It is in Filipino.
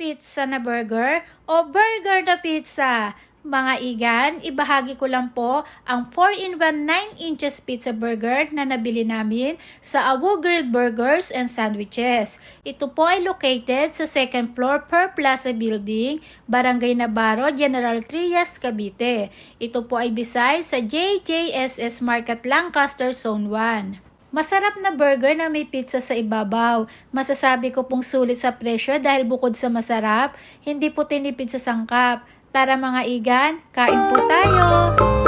pizza na burger o burger na pizza. Mga igan, ibahagi ko lang po ang 4-in-1 9 inches pizza burger na nabili namin sa Awu Grilled Burgers and Sandwiches. Ito po ay located sa second floor per Plaza Building, Barangay Navarro, General Trias, Cavite. Ito po ay beside sa JJSS Market Lancaster Zone 1. Masarap na burger na may pizza sa ibabaw. Masasabi ko pong sulit sa presyo dahil bukod sa masarap, hindi po tinipid sa sangkap. Tara mga igan, kain po tayo!